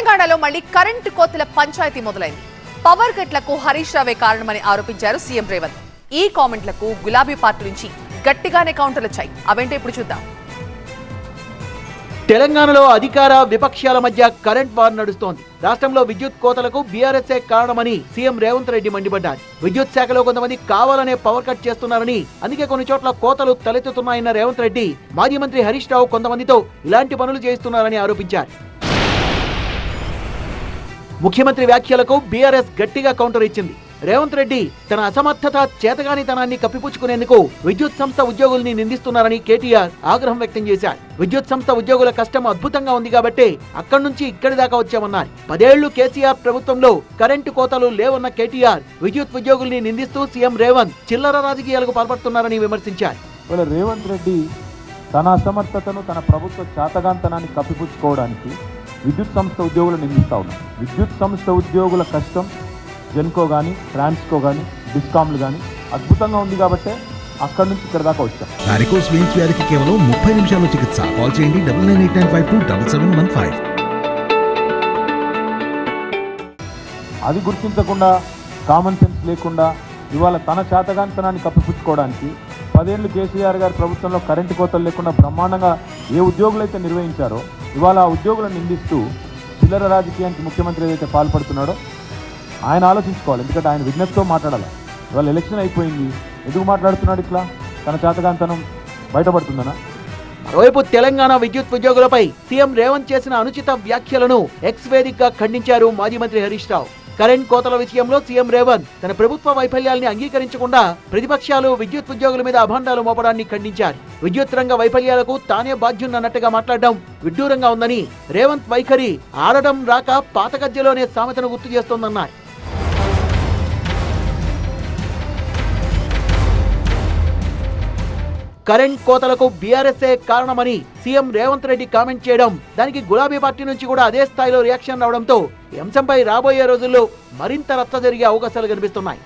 తెలంగాణలో మళ్ళీ కరెంటు కోతల పంచాయతీ మొదలైంది. పవర్ కట్లకు హరీష్ రావే కారణమని ఆరోపించారు సీఎం రేవంత్. ఈ కామెంట్లకు గులాబీ పార్టీ నుంచి గట్టిగానే కౌంటర్లు వచ్చాయి. అవేంటో ఇప్పుడు చూద్దాం. తెలంగాణలో అధికార విపక్షాల మధ్య కరెంట్ వార్ నడుస్తోంది. రాష్ట్రంలో విద్యుత్ కోతలకు బీఆర్ఎస్ఏ కారణమని సీఎం రేవంత్ రెడ్డి మండిపడ్డారు. విద్యుత్ శాఖలో కొంతమంది కావాలనే పవర్ కట్ చేస్తున్నారని అందుకే కొన్ని చోట్ల కోతలు తలెత్తుతున్నాయన్న రేవంత్ రెడ్డి మాజీ మంత్రి హరీష్ రావు కొంతమందితో ఇలాంటి పనులు చేయిస్తున్నారని ఆరోపించారు. ముఖ్యమంత్రి వ్యాఖ్యలకు బీఆర్ఎస్ గట్టిగా కౌంటర్ ఇచ్చింది. రేవంత్ రెడ్డి తన అసమర్థత చేతగానితనాన్ని కప్పిపుచ్చుకునేందుకు విద్యుత్ సంస్థ ఉద్యోగుల్ని నిందిస్తున్నారని కేటీఆర్ ఆగ్రహం వ్యక్తం చేశారు. విద్యుత్ సంస్థ ఉద్యోగుల కష్టం అద్భుతంగా ఉంది కాబట్టి అక్కడి నుంచి ఇక్కడి దాకా వచ్చామన్నారు. పదేళ్ళు కేసీఆర్ ప్రభుత్వంలో కరెంటు కోతలు లేవన్న కేటీఆర్ విద్యుత్ ఉద్యోగుల్ని నిందిస్తూ సీఎం రేవంత్ చిల్లర రాజకీయాలకు పాల్పడుతున్నారని విమర్శించారు. రేవంత్ రెడ్డి తన అసమర్థతను తన ప్రభుత్వ చేతగాంతనాన్ని కప్పిపుచ్చుకోవడానికి విద్యుత్ సంస్థ ఉద్యోగులను నిందిస్తా ఉన్నారు. విద్యుత్ సంస్థ ఉద్యోగుల కష్టం జెన్కో కానీ ట్రాన్స్కో కానీ డిస్కామ్లు కానీ అద్భుతంగా ఉంది కాబట్టే అక్కడి నుంచి ఇక్కడ దాకా వచ్చాం. వారికోస్ వెయిన్స్ వ్యాధికి కేవలం ముప్పై నిమిషాల్లో చికిత్స. కాల్ చేయండి double nine eight nine five two double seven one five. అది గుర్తించకుండా కామన్ సెన్స్ లేకుండా ఇవాళ తన చాతగాంతనాన్ని కప్పిపుచ్చుకోవడానికి పదేళ్ళు కేసీఆర్ గారి ప్రభుత్వంలో కరెంటు కోతలు లేకుండా బ్రహ్మాండంగా ఏ ఉద్యోగులైతే నిర్వహించారో ఇవాళ ఆ ఉద్యోగులను నిందిస్తూ చిల్లర రాజకీయానికి ముఖ్యమంత్రి ఏదైతే పాల్పడుతున్నాడో ఆయన ఆలోచించుకోవాలి. ఎందుకంటే ఆయన విజ్ఞప్తితో మాట్లాడాలి? ఇవాళ ఎలక్షన్ అయిపోయింది. ఎందుకు మాట్లాడుతున్నాడు ఇట్లా? తన చేతగాంతనం బయటపడుతుందనా? మరోవైపు తెలంగాణ విద్యుత్ ఉద్యోగులపై సీఎం రేవంత్ చేసిన అనుచిత వ్యాఖ్యలను ఎక్స్ వేదికగా ఖండించారు మాజీ మంత్రి హరీష్ రావు. కరెంట్ కోతల విషయంలో సీఎం రేవంత్ తన ప్రభుత్వ వైఫల్యాల్ని అంగీకరించకుండా ప్రతిపక్షాలు విద్యుత్ ఉద్యోగుల మీద అభాండాలు మోపడాన్ని ఖండించారు. విద్యుత్ రంగ వైఫల్యాలకు తానే బాధ్యున్నట్టుగా మాట్లాడడం విడ్డూరంగా ఉందని రేవంత్ వైఖరి ఆడడం రాక పాతగద్యలోనే సామెతను గుర్తు చేస్తోందన్నారు. కరెంట్ కోతలకు బీఆర్ఎస్ఏ కారణమని సీఎం రేవంత్ రెడ్డి కామెంట్ చేయడం దానికి గులాబీ పార్టీ నుంచి కూడా అదే స్థాయిలో రియాక్షన్ రావడంతో ఈ అంశంపై రాబోయే రోజుల్లో మరింత రచ్చ జరిగే అవకాశాలు కనిపిస్తున్నాయి.